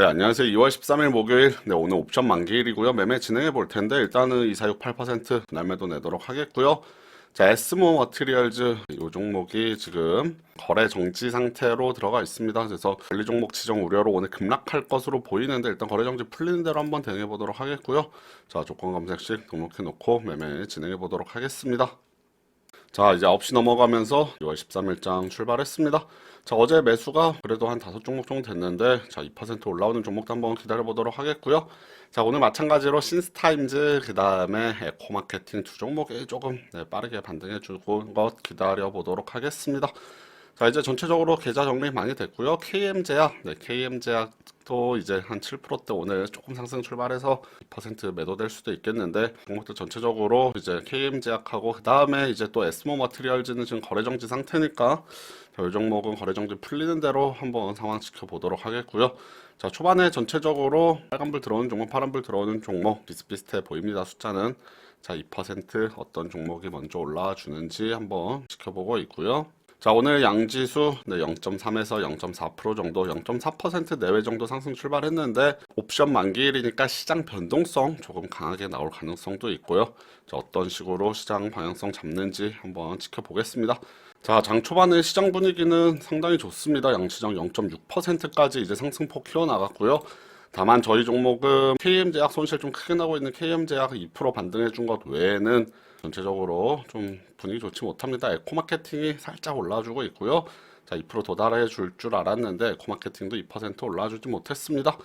네, 안녕하세요. 2월 13일 목요일. 네, 오늘 옵션 만기일이고요. 매매 진행해 볼 텐데, 일단은 2468% 날매도 내도록 하겠고요. 자, 에스모 머티리얼즈 이 종목이 지금 거래 정지 상태로 들어가 있습니다. 그래서 관리 종목 지정 우려로 오늘 급락할 것으로 보이는데 일단 거래 정지 풀리는 대로 한번 대응해 보도록 하겠고요. 자, 조건 검색식 등록해 놓고 매매 진행해 보도록 하겠습니다. 자, 이제 9시 넘어가면서 2월 13일장 출발했습니다. 자, 어제 매수가 그래도 한 다섯 종목 정도 됐는데, 자, 2% 올라오는 종목도 한번 기다려 보도록 하겠고요. 자, 오늘 마찬가지로 신스타임즈, 그 다음에 에코마케팅 두 종목이 조금 네, 빠르게 반등해 주고 것 기다려 보도록 하겠습니다. 자, 이제 전체적으로 계좌 정리 많이 됐고요. KM제약, 네, KM제약 도 이제 한 7%대 오늘 조금 상승 출발해서 2% 매도될 수도 있겠는데, 종목들 전체적으로 이제 KM제약하고 그 다음에 이제 또 에스모 머티리얼즈는 지금 거래 정지 상태니까 자, 이 종목은 거래 정지 풀리는 대로 한번 상황 지켜보도록 하겠고요. 자, 초반에 전체적으로 빨간불 들어오는 종목, 파란불 들어오는 종목 비슷비슷해 보입니다. 숫자는 자, 2% 어떤 종목이 먼저 올라와 주는지 한번 지켜보고 있고요. 자, 오늘 양지수 네, 0.3에서 0.4% 정도, 0.4% 내외 정도 상승 출발했는데 옵션 만기일이니까 시장 변동성 조금 강하게 나올 가능성도 있고요. 자, 어떤 식으로 시장 방향성 잡는지 한번 지켜보겠습니다. 자, 장 초반에 시장 분위기는 상당히 좋습니다. 양시장 0.6%까지 이제 상승폭 키워나갔고요. 다만 저희 종목은 KM제약 손실 좀 크게 나고 있는 KM제약 2% 반등해 준 것 외에는 전체적으로 좀 분위기 좋지 못합니다. 에코마케팅이 살짝 올라주고 있고요. 자, 2% 도달해 줄 줄 알았는데 에코마케팅도 2% 올라주지 못했습니다.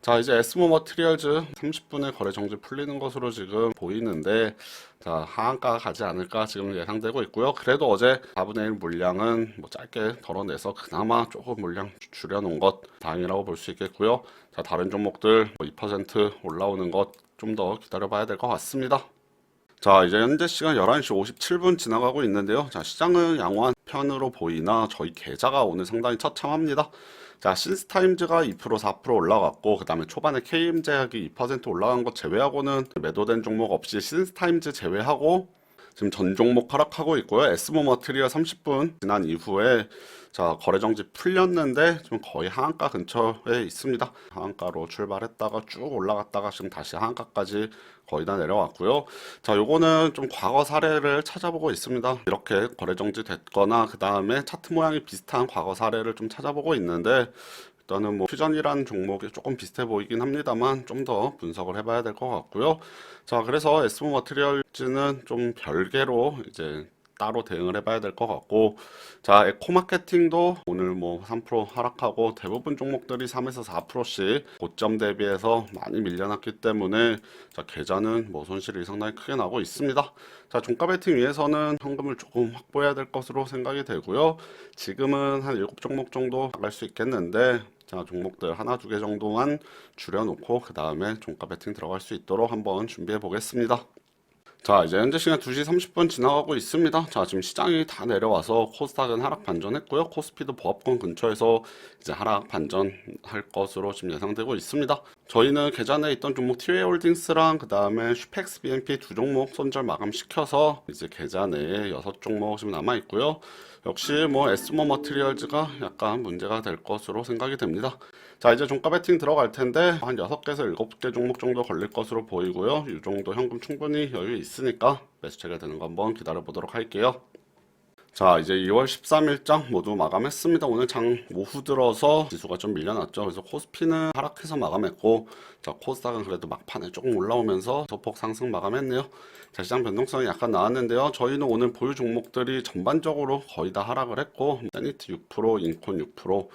자, 이제 에스모 머티리얼즈 30분에 거래 정지 풀리는 것으로 지금 보이는데 자, 하한가 가지 않을까 지금 예상되고 있고요. 그래도 어제 4분의 1 물량은 뭐 짧게 덜어내서 그나마 조금 물량 줄여놓은 것 다행이라고 볼 수 있겠고요. 자, 다른 종목들 뭐2% 올라오는 것 좀 더 기다려봐야 될 것 같습니다. 자, 이제 현재 시간 11시 57분 지나가고 있는데요. 자, 시장은 양호한 편으로 보이나 저희 계좌가 오늘 상당히 처참합니다. 자, 신스타임즈가 2% 4% 올라갔고 그다음에 초반에 KM제약이 2% 올라간 것 제외하고는 매도된 종목 없이 신스타임즈 제외하고 지금 전 종목 하락하고 있고요. 에스모 머티리얼 30분 지난 이후에 자 거래 정지 풀렸는데 지금 거의 하한가 근처에 있습니다. 하한가로 출발했다가 쭉 올라갔다가 지금 다시 하한가까지 거의 다 내려왔고요. 자 요거는 좀 과거 사례를 찾아보고 있습니다. 이렇게 거래 정지 됐거나 그 다음에 차트 모양이 비슷한 과거 사례를 좀 찾아보고 있는데 일단은 뭐 퓨전이라는 종목이 조금 비슷해 보이긴 합니다만 좀 더 분석을 해봐야 될 것 같고요. 자, 그래서 에스모 머티리얼즈는 좀 별개로 이제 따로 대응을 해봐야 될 것 같고 자 에코 마케팅도 오늘 뭐 3% 하락하고 대부분 종목들이 3에서 4%씩 고점 대비해서 많이 밀려났기 때문에 자 계좌는 뭐 손실이 상당히 크게 나고 있습니다 자 종가 베팅 위해서는 현금을 조금 확보해야 될 것으로 생각이 되고요 지금은 한 7종목 정도 나갈 수 있겠는데 자 종목들 하나 두 개 정도만 줄여놓고 그 다음에 종가 베팅 들어갈 수 있도록 한번 준비해 보겠습니다. 자 이제 현재 시간 2시 30분 지나가고 있습니다. 자 지금 시장이 다 내려와서 코스닥은 하락 반전했고요. 코스피도 보합권 근처에서 이제 하락 반전할 것으로 지금 예상되고 있습니다. 저희는 계좌 내에 있던 종목 티웨이 홀딩스랑 그 다음에 슈펙스 BNP 두 종목 손절 마감시켜서 이제 계좌 내에 여섯 종목 지금 남아 있고요. 역시 뭐 에스모 머티리얼즈가 약간 문제가 될 것으로 생각이 됩니다. 자 이제 종가 베팅 들어갈 텐데 한 6개에서 7개 종목 정도 걸릴 것으로 보이고요. 이 정도 현금 충분히 여유 있 으니까 매수 체결 되는 거 한번 기다려 보도록 할게요. 자 이제 2월 13일장 모두 마감했습니다. 오늘 장 오후 들어서 지수가 좀 밀려났죠. 그래서 코스피는 하락해서 마감했고 자 코스닥은 그래도 막판에 조금 올라오면서 소폭 상승 마감했네요. 자 시장 변동성이 약간 나왔는데요. 저희는 오늘 보유 종목들이 전반적으로 거의 다 하락을 했고 세니트 6%, 인콘 6%,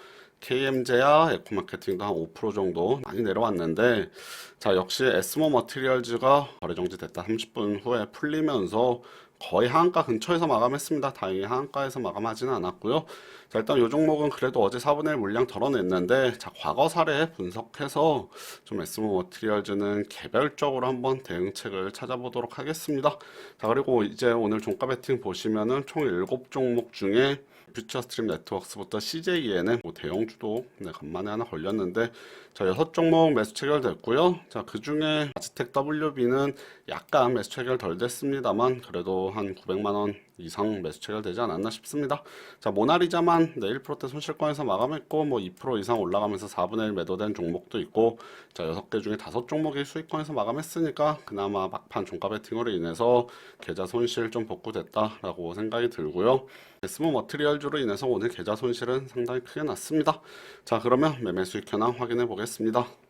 KM제야 에코마케팅도 한 5% 정도 많이 내려왔는데 자 역시 에스모 머티리얼즈가 거래 정지됐다 30분 후에 풀리면서 거의 하한가 근처에서 마감했습니다. 다행히 하한가에서 마감하지는 않았고요. 자, 일단 이 종목은 그래도 어제 4분의 1 물량 덜어냈는데, 자, 과거 사례 분석해서 좀 에스모 머티리얼즈는 개별적으로 한번 대응책을 찾아보도록 하겠습니다. 자, 그리고 이제 오늘 종가 베팅 보시면은 총 7종목 중에 퓨처 스트림 네트워크스부터 CJENM 뭐 대형 주도 네, 간만에 하나 걸렸는데 자 여섯 종목 매수 체결됐고요. 자 그 중에 아즈텍 WB는 약간 매수 체결 덜 됐습니다만 그래도 한 900만 원 이상 매수 체결되지 않았나 싶습니다. 자, 모나리자만 네, 1%대 손실권에서 마감했고 뭐 2% 이상 올라가면서 4분의 1 매도된 종목도 있고 자, 6개 중에 5종목이 수익권에서 마감했으니까 그나마 막판 종가 베팅으로 인해서 계좌 손실 좀 복구됐다라고 생각이 들고요. 스모 머티리얼주로 인해서 오늘 계좌 손실은 상당히 크게 났습니다. 자, 그러면 매매 수익 현황 확인해 보겠습니다.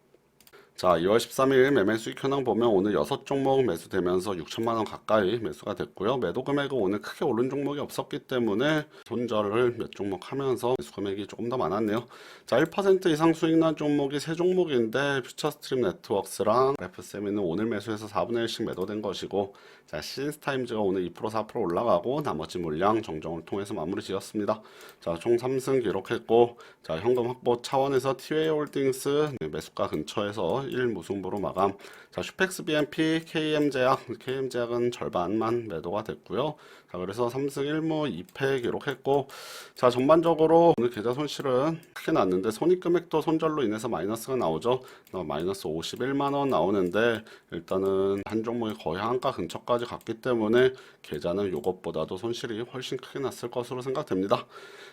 자, 2월 13일 매매 수익 현황 보면 오늘 6종목 매수되면서 6천만 원 가까이 매수가 됐고요. 매도 금액은 오늘 크게 오른 종목이 없었기 때문에 손절을 몇 종목 하면서 매수 금액이 조금 더 많았네요. 자, 1% 이상 수익 난 종목이 세 종목인데 퓨처스트림 네트워크스랑 FSM은 오늘 매수해서 4분의 1씩 매도된 것이고 자, 시스타임즈가 오늘 2% 4% 올라가고 나머지 물량 정정을 통해서 마무리 지었습니다. 자, 총 3승 기록했고 자, 현금 확보 차원에서 티웨이 홀딩스 네, 매수가 근처에서 1 무승부로 마감. 자, 슈펙스 BNP, KM제약, KM제약은 절반만 매도가 됐고요. 자, 그래서 3승 1무 2패 기록했고, 자, 전반적으로 오늘 계좌 손실은 크게 났는데, 손익 금액도 손절로 인해서 마이너스가 나오죠. 어, 마이너스 51만 원 나오는데, 일단은 한 종목이 거의 한가 근처까지 갔기 때문에, 계좌는 요것보다도 손실이 훨씬 크게 났을 것으로 생각됩니다.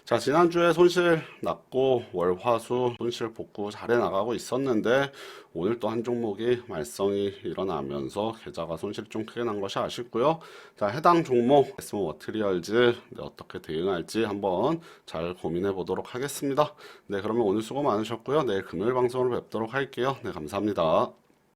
자, 지난주에 손실 났고, 월, 화, 수 손실 복구 잘해 나가고 있었는데, 오늘 또 한 종목이 말썽이 일어나면서 계좌가 손실이 좀 크게 난 것이 아쉽고요. 자, 해당 종목 스모 머티리얼즈 네, 어떻게 대응할지 한번 잘 고민해 보도록 하겠습니다. 네, 그러면 오늘 수고 많으셨고요. 내일 금요일 방송으로 뵙도록 할게요. 네, 감사합니다.